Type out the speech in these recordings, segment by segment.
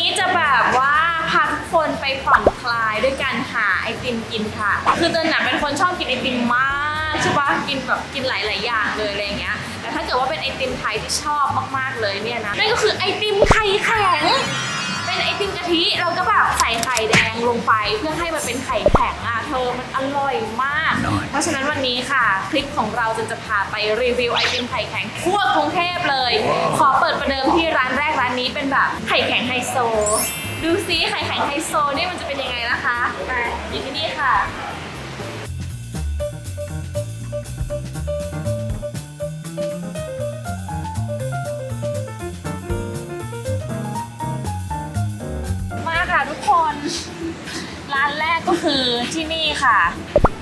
นี้จะแบบว่าพาทุกคนไปผ่อนคลายด้วยการหาไอติมกินค่ะ คือเดินหนักเป็นคนชอบกินไอติมมากใช่ปะกินแบบกินหลาย ๆ อย่างเลยอะไรอย่างเงี้ย แต่ถ้าเกิดว่าเป็นไอติมไทยที่ชอบมาก ๆ เลยเนี่ยนะ นั่นก็คือไอติมไข่แข็ง เป็นไอติมกะทิเราก็แบบใส่ไข่แดงลงไปเพื่อให้มันเป็นไข่แข็งอะเธอมันอร่อยมากเพราะฉะนั้นวันนี้ค่ะ คลิปของเราจะจะพาไปรีวิวไอติมไข่แข็งทั่วกรุงเทพเลย ขอเปิดประเดิมที่ร้านแรกร้านนี้เป็นแบบไข่แข็งไฮโซ ดูซิไข่แข็งไฮโซนี่มันจะเป็นยังไงนะคะไปอยู่ที่นี่ค่ะ คน ร้านแรกก็คือที่นี่ค่ะ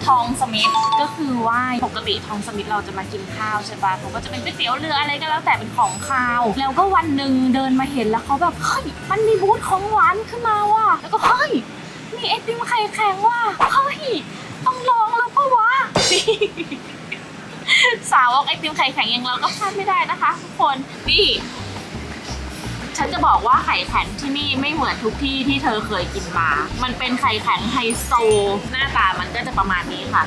ทองสมิธก็คือว่าปกติทองสมิธเราจะมากินข้าวใช่ปะเขาก็จะเป็นก๋วยเตี๋ยวเรืออะไรก็แล้วแต่เป็นของข้าว แล้วก็วันหนึ่งเดินมาเห็นแล้วเขาแบบเฮ้ยมันมีบูธของหวานขึ้นมาว่ะแล้วก็เฮ้ยมีไอติมไข่แข็งว่ะเฮ้ยต้องลองแล้วก็วะสาวกไอติมไข่แข็งอย่างเราก็พลาดไม่ได้นะคะทุกคนนี่ ฉันจะบอกว่าไข่แข็งที่นี่ไม่เหมือนทุกที่ที่เธอเคยกินมา มันเป็นไข่แข็งไฮโซ หน้าตามันก็จะประมาณนี้ค่ะ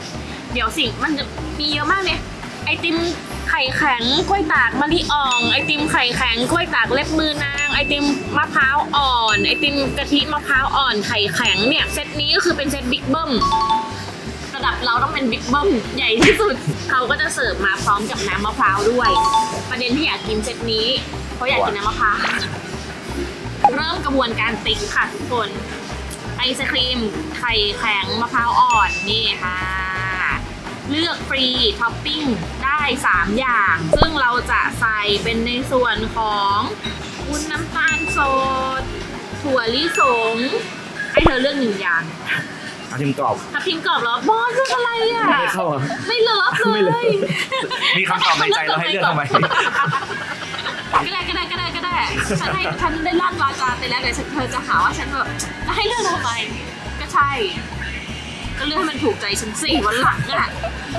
เดี๋ยวสิมันจะมีเยอะมากเลยไอติมไข่แข็งกล้วยตากมะลิอ่อง ไอติมไข่แข็งกล้วยตากเล็บมือนาง ไอติมมะพร้าวอ่อน ไอติมกะทิมะพร้าวอ่อนไข่แข็งเนี่ยเซตนี้ก็คือเป็นเซตบิ๊กเบิ้มระดับเราต้องเป็นบิ๊กเบิ้มใหญ่ที่สุด เขาก็จะเสิร์ฟมาพร้อมกับน้ำมะพร้าวด้วย ประเด็นที่อยากกินเซตนี้เพราะอยากกินน้ำมะพร้าว เริ่มกระบวนการติ๊กค่ะทุกคน ไอศครีม ไข่แข็งมะพร้าวอ่อนนี่ค่ะเลือกฟรีท็อปปิ้งได้ 3 อย่าง ซึ่งเราจะใส่เป็นในส่วนของวุ้นน้ำตาลสด ถั่วลิสง ให้เธอเลือกหนึ่งอย่างอาทิมกรอบทับทิมกรอบเหรอบอสเรื่องอะไรอะ ไม่เข้าอะไม่เลิฟเลไม่เลยยมีคำตอบในใจแล้วให้เลือกทำไมก็ได้ก็ได้ก็ได้ก็ได้ ฉันให้ฉันได้ลั่นวาจาไปแล้วเดี๋ยวฉันเธอจะหาว่าฉันแบบจะให้เลือกทำไมก็ใช่ ก็เลือกให้มันถูกใจฉันสิวันหลังอะ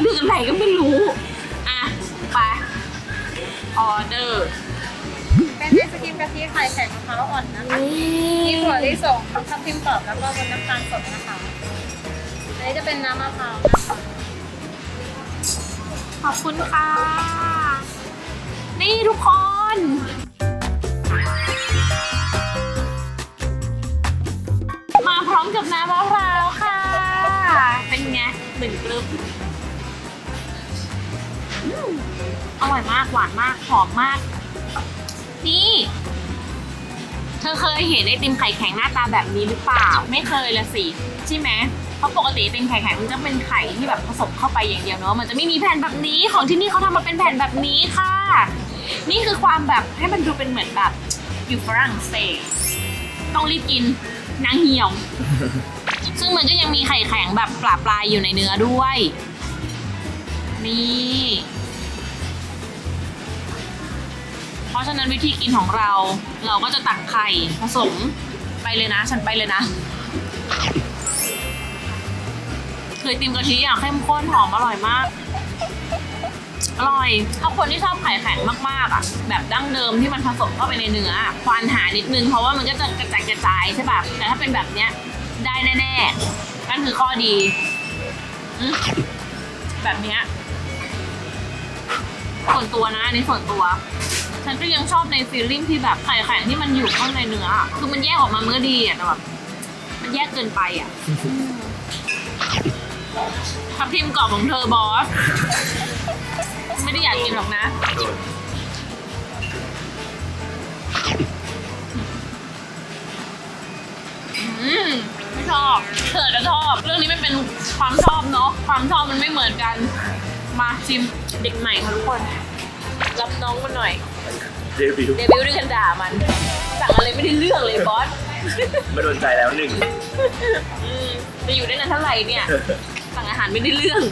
เลือกอะไรก็ไม่รู้อะไปออเดอร์เป็นไอศกรีมกะทิไข่แข็งมะพร้าวอ่อนนะคะมีถั่วลิสงทับทิมกรอบแล้วก็บนน้ำตาลสดนะคะอันนี้จะเป็นน้ำมะพร้าวนะคะขอบคุณค่ะ นี่ทุกคน มาพร้อมกับน้ำมะพร้าวค่ะ เป็นไงหนึ่งกรึบอร่อยมากหวานมากหอมมาก นี่ เธอเคยเห็นไอติมไข่แข็งหน้าตาแบบนี้หรือเปล่า ไม่เคยละสิใช่ไหมเพราะปกติไอติมไข่แข็งมันจะเป็นไข่ที่แบบผสมเข้าไปอย่างเดียวเนอะมันจะไม่มีแผ่นแบบนี้ของที่นี่เขาทำมาเป็นแผ่นแบบนี้ค่ะ นี่คือความแบบให้มันดูเป็นเหมือนแบบอยู่ฝรั่งเศสต้องรีบกิน นางเหี่ยว ซึ่งมันก็ยังมีไข่แข็งแบบปลาปลายอยู่ในเนื้อด้วย นี่ เพราะฉะนั้นวิธีกินของเรา เราก็จะตักไข่ผสมไปเลยนะ ฉันไปเลยนะเคยติมกะทิอะเข้มข้นหอมอร่อยมาก อร่อยถ้าคนที่ชอบไข่แข็งมากๆอะ แบบดั้งเดิมที่มันผสมเข้าไปในเนื้ออะควานหานิดนึงเพราะว่ามันก็จะกระจายกระจายใช่ป่ะแต่ถ้าเป็นแบบเนี้ยได้แน่ๆนั่นคือข้อดีอืมแบบเนี้ยส่วนตัวนะอันนี้ส่วนตัว ฉันก็ยังชอบในฟีลลิ่งที่แบบไข่แข็งที่มันอยู่ข้างในเนื้ออะคือมันแยกออกมาเมื่อดีอะแต่แบบมันแยกเกินไปอะทับทิมกรอบของเธอบอส ไม่ได้อยากกินหรอกนะ อืมไม่ชอบเธอจะชอบ เรื่องนี้มันเป็นความชอบเนาะ ความชอบมันไม่เหมือนกัน มาชิมเด็กใหม่ค่ะทุกคน รับน้องมาหน่อย เดบิวต์เดบิวต์ด้วยกันด่ามัน สั่งอะไรไม่ได้เรื่องเลยบอส ไม่โดนใจแล้วหนึ่งอืมจะอยู่ได้นานเท่าไหร่เนี่ย สั่งอาหารไม่ได้เรื่อง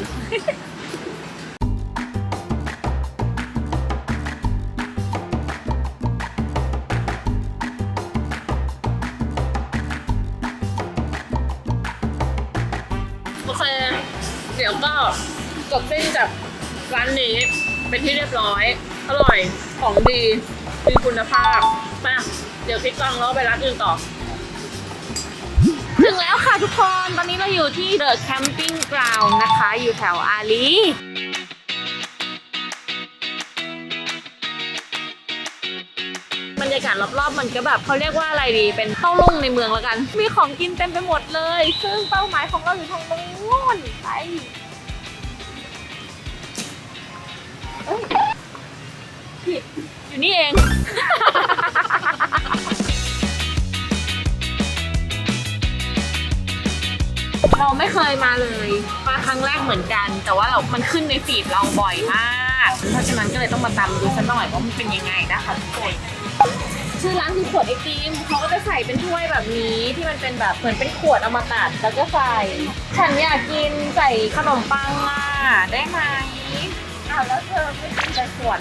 เดี๋ยวก็จบสิ้นจากร้านนี้เป็นที่เรียบร้อย อร่อยของดีมีคุณภาพมาเดี๋ยวดี๋ยวคลิกกล้องแล้วไปร้านอื่นต่อ ถึงแล้วค่ะทุกคน ตอนนี้เราอยู่ที่ The Camping Ground นะคะ อยู่แถวอาลี กาศรอบๆมันก็แบบเขาเรียกว่าอะไรดี เป็นเต้าลุ่งในเมืองแล้วกัน มีของกินเต็มไปหมดเลย ซึ่งเป้าหมายของเราอยู่ทางนู้นไปเอ้ยผิดอยู่นี่เอง เราไม่เคยมาเลย มาครั้งแรกเหมือนกัน แต่ว่าเรามันขึ้นในฟีดเราบ่อยมาก เพราะฉะนั้นก็เลยต้องมาตามดูสักหน่อยว่ามันเป็นยังไงนะคะทุกคน ชื่อร้านคือขวดไอติมเขาก็จะใส่เป็นถ้วยแบบนี้ที่มันเป็นแบบเหมือนเป็นขวดเอามาตัดแล้วก็ใส่ ฉันอยากกินใส่ขนมปังอะได้ไหมอ้าวแล้วเธอไม่กินใส่ขวด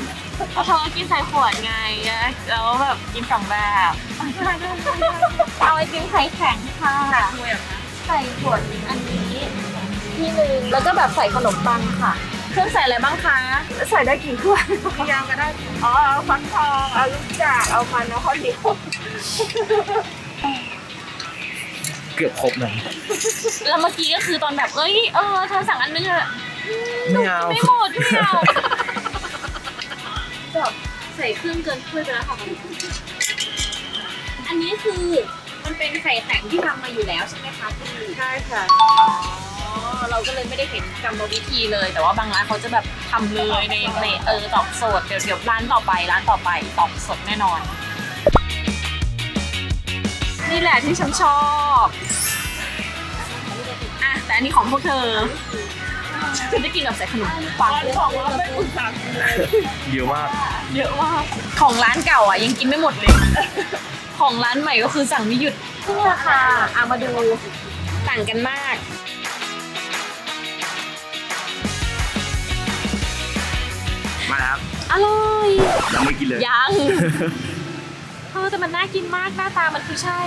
เอาเธอกินใส่ขวดไงแล้วแบบกินสองแบบเอาไอติมไข่แข็งค่ะใส่ขวดอันนี้ที่หนึ่งแล้วก็แบบใส่ขนมปังค่ะ เครื่องใส่อะไรบ้างคะ ใส่ได้กี่ถ้วยยางก็ได้ อ๋อเอาฟักทอง เอาลูกจากเอามันเอาข้าวเหนียวเกือบครบเลยแล้วเมื่อกี้ก็คือตอนแบบเอ้ยเออเธอสั่งอันนึงอะไม่เอาไม่หมดไม่เอาแบบใส่เครื่องเกินถ้วยไปแล้วค่ะอันนี้คือมันเป็นไข่แข็งที่ทำมาอยู่แล้วใช่ไหมคะพี่ใช่ค่ะอ๋อ เราก็เลยไม่ได้เห็นกรรมวิธีเลย แต่ว่าบางร้านเขาจะแบบทำเลยในในเออตอกสดเดี๋ยวเดี๋ยวร้านต่อไปร้านต่อไปตอกสดแน่นอน นี่แหละที่ฉันชอบอะแต่อันนี้ของพวกเธอฉันจะกินแบบใส่ขนมปังของเราไม่อุตส่าห์เยอะมาก เยอะมาก ของร้านเก่าอะยังกินไม่หมดเลย ของร้านใหม่ก็คือสั่งไม่หยุดขึ้นราคาอะมาดูต่างกันมาก อร่อย ยังไม่กินเลย ยังเออแต่มันน่ากินมากหน้าตามันคือใช่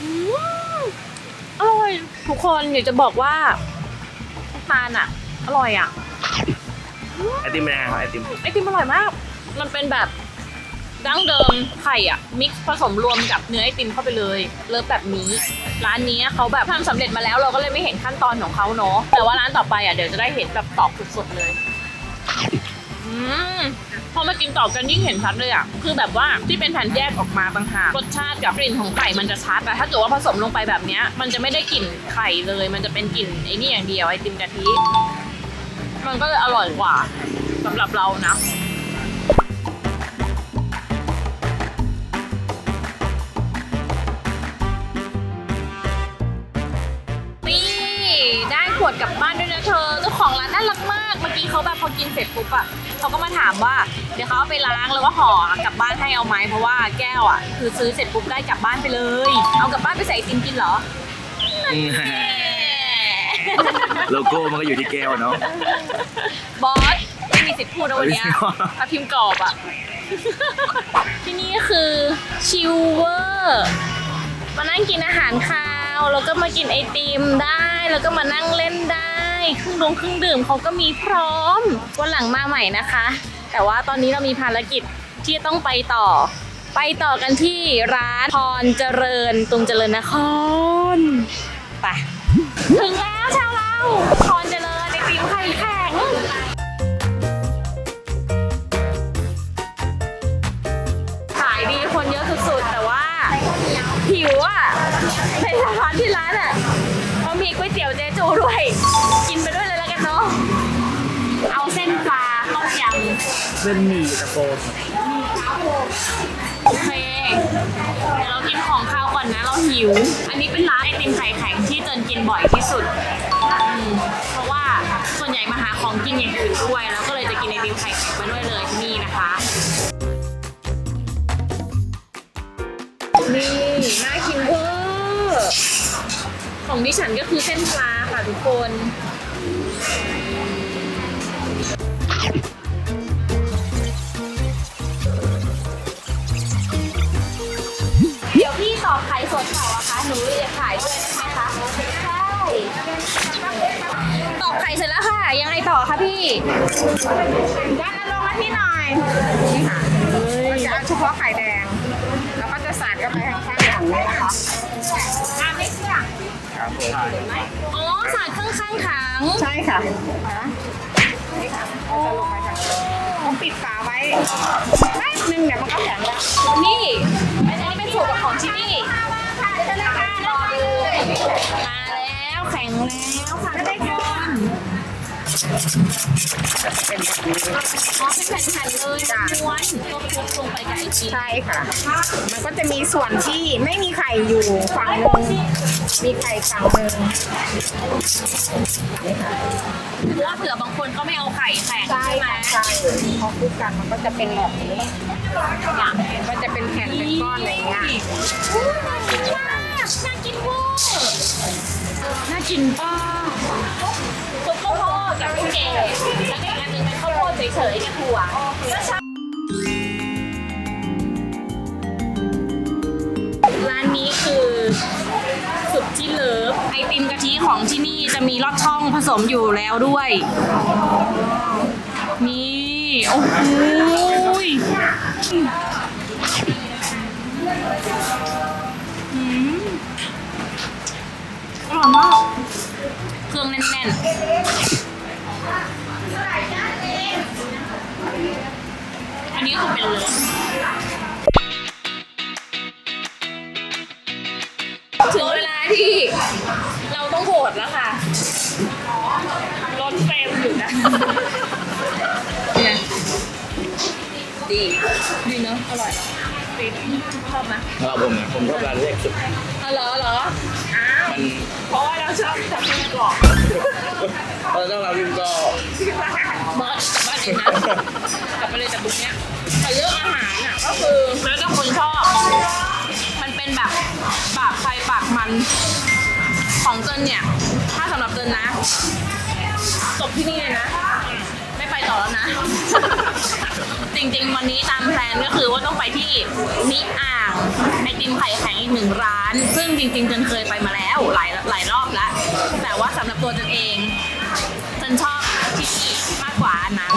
อืมอร่อยทุกคนอยากจะบอกว่าน้ำตาลอะ อร่อยอะ ไอติมเป็นยังไงครับไอติม ไอติมอร่อยมาก มันเป็นแบบดั้งเดิมไข่อะมิกซ์ผสมรวมกับเนื้อไอติมเข้าไปเลย เลิฟแบบนี้ ร้านนี้เขาแบบทำสำเร็จมาแล้วเราก็เลยไม่เห็นขั้นตอนของเขาเนาะแต่ว่าร้านต่อไปอะเดี๋ยวจะได้เห็นแบบตอกสดๆเลย อืมพอมากินต่อกันยิ่งเห็นชัดเลยอะ คือแบบว่าที่เป็นแผ่นแยกออกมาต่างหากรสชาติกับกลิ่นของไก่มันจะชัดแต่ถ้าเกิดว่าผสมลงไปแบบเนี้ย มันจะไม่ได้กลิ่นไข่เลย มันจะเป็นกลิ่นไอ้นี่อย่างเดียวไอติมกะทิ มันก็เลยอร่อยกว่าสำหรับเรานะนี่ได้ขวดกลับบ้านด้วย เขาแบบพอกินเสร็จปุ๊บอะเขาก็มาถามว่า เดี๋ยวเขาเอาไปล้างแล้วก็ห่อกลับบ้านให้เอาไหมเพราะว่าแก้วอะคือซื้อเสร็จปุ๊บได้กลับบ้านไปเลย เอากลับบ้านไปใส่ไอติมกินเหรออืมโลโก้มันก็อยู่ที่แก้วเนาะบอสไม่มีสิทธิ์พูดนะวันเนี้ยเอ้ยถ้าพิมพ์กรอบอะที่นี่คือชิลเวอร์มานั่งกินอาหารคาว แล้วก็มากินไอติมได้ แล้วก็มานั่งเล่นได้ เครื่องดงเครื่องดื่มเขาก็มีพร้อมวันหลังมาใหม่นะคะ แต่ว่าตอนนี้เรามีภารกิจที่ต้องไปต่อ ไปต่อกันที่ร้านพรเจริญตรงเจริญนครไปถึงแล้วชาวเราพรเจริญไอติมไข่แข็ง ส้นหมี่ตะโกนโอเค เดี๋ยวเรากินของข้าวก่อนนะ เราหิว อันนี้เป็นร้านไอติมไข่แข็งที่เจินกินบ่อยที่สุดอืมเพราะว่าส่วนใหญ่มาหาของกินอย่างอื่นด้วย แล้วก็เลยจะกินไอติมไข่แข็งมาด้วยเลยที่นี่นะคะ นี่น่ากินเวอร์ของดิฉันก็คือเส้นปลาค่ะทุกคน ต่อไข่สดต่ออะคะหนูจะขายด้วยใช่ไหมคะใช่ตอกไข่เสร็จแล้วค่ะ ยังไงต่อคะพี่ด้านนั้นลงมาที่หน่อยเฮ้ยจะเอาเฉพาะไข่แดง แล้วก็จะสาดเข้าไปข้างๆถังเลยนะคะอะไม่เชื่อครับผมอ๋อสาดข้างๆถังใช่ค่ะนี่ค่ะเราจะลงไปค่ะต้อง ปิดฝาไว้แป๊บนึงเดี๋ยวมันก็แข็งแล้วนี่อันนี้เป็นสูตรของที่นี่รอเลยมาแล้วแข็งแล้วค่ะก็ได้ค่ะเป็นแบบนี้อ๋อเป็นแผ่นๆเลยม้วนก็คลุกลงไปกับไอจีใช่ค่ะ มันก็จะมีส่วนที่ไม่มีไข่อยู่ฝั่งหนึ่งมีไข่ฝั่งหนึ่ง ว่าเผื่อบางคนก็ไม่เอาไข่แข็งใช่ใช่ไหมค่ะใช่พอคลุกกันมันก็จะเป็นแบบนี้มันจะเป็นแผ่นเป็นก้อนอะไรเงี้ยน่ากินเวอร์น่ากินป้าซุปข้าวโพดกับลูกเกดแล้วก็อีกอันหนึ่งเป็นข้าวโพดเฉยๆกับถั่ว ติมกะทิของที่นี่จะมีลอดช่องผสมอยู่แล้วด้วย นี่ โอ้โหยอืมอร่อยมากเครื่องแน่นๆ อันนี้คือเป็นเลย เราต้องโหวตแล้วค่ะรถเฟรมอยู่นะเนี่ยดีดีเนอะอร่อยดีชอบไหมสำหรับผมนะผมชอบร้านแรกสุดอ๋อเหรอเหรออ้าวมันเพราะว่าเราชอบจับมือกรอบตอนนั้นเราริมก็มอสกลับบ้านเองนะกลับไปเลยแต่บุ๊กเนี้ยแต่เรื่องอาหารอะก็คือแล้วแต่คนชอบ มันเป็นแบบปากใครปากมัน ของเจนเนี่ย ถ้าสำหรับเจนนะจบที่นี่เลยนะ ไม่ไปต่อแล้วนะ จริงๆ วันนี้ตามแพลนก็คือว่าต้องไปที่นิอ่างไอติมไข่แข็งอีกหนึ่งร้าน ซึ่งจริงๆเจนเคยไปมาแล้วหลายหลายรอบแล้ว แต่ว่าสำหรับตัวเจนเองฉันชอบที่นี่มากกว่าอันนั้น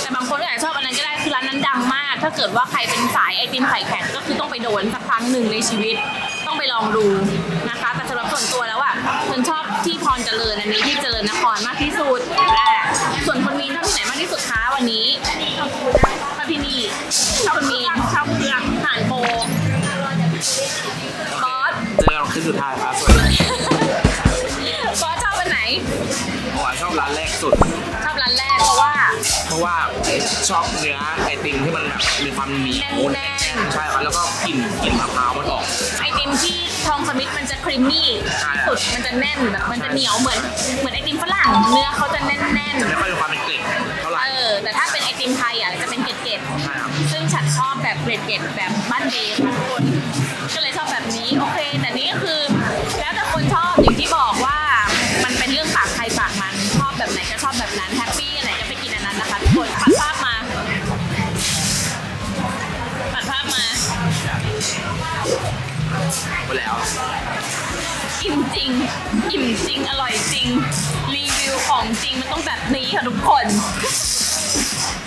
แต่บางคนก็อาจจะชอบอันนั้นก็ได้คือร้านนั้นดังมาก ถ้าเกิดว่าใครเป็นสายไอติมไข่แข็งก็คือต้องไปโดนสักครั้งหนึ่งในชีวิต ต้องไปลองดู ชอบเนื้อไอติมที่มันแบบมีความเหนียวแน่นๆ ใช่ครับแล้วก็กลิ่นกลิ่นมะพร้าวมันออก ไอติมที่ทองสมิธมันจะครีมมี่ใช่ สุดมันจะแน่นแบบมันจะเหนียวเหมือนเหมือนไอติมฝรั่งเนื้อเขาจะแน่นไม่ค่อยมีความเป็นเกล็ดเท่าไหๆร่ เออแต่ถ้าเป็นไอติมไทยอะจะเป็นเกล็ดใช่ครับ ๆซึ่งฉันชอบแบบเกล็ดๆแบบบ้านเดย์ทุกคน หมดแล้ว อิ่มจริง อิ่มจริง อร่อยจริง รีวิวของจริงมันต้องแบบนี้ค่ะทุกคน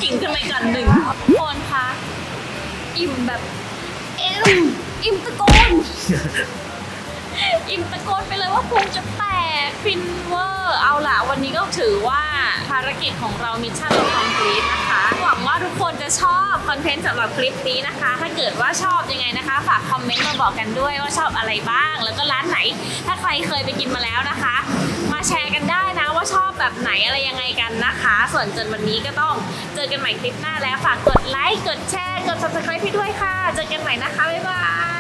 กิ่งขึ้นไปก่อนหนึ่งทุกคนคะอิ่มแบบ เอ็มอิ่มตะโกน อิ่มตะโกนไปเลยว่าพุงจะแตกฟินเวอร์ เอาล่ะ วันนี้ก็ถือว่าภารกิจของเรามิชชั่นเราคอมพลีทนะคะ เทนต์สำหรับคลิปนี้นะคะ ถ้าเกิดว่าชอบยังไงนะคะ ฝากคอมเมนต์มาบอกกันด้วยว่าชอบอะไรบ้าง แล้วก็ร้านไหน ถ้าใครเคยไปกินมาแล้วนะคะ มาแชร์กันได้นะว่าชอบแบบไหนอะไรยังไงกันนะคะ ส่วนจนวันนี้ก็ต้องเจอกันใหม่คลิปหน้าแล้ว ฝากกดไลค์กดแชร์กด subscribe ให้ด้วยค่ะ เจอกันใหม่นะคะบ๊ายบาย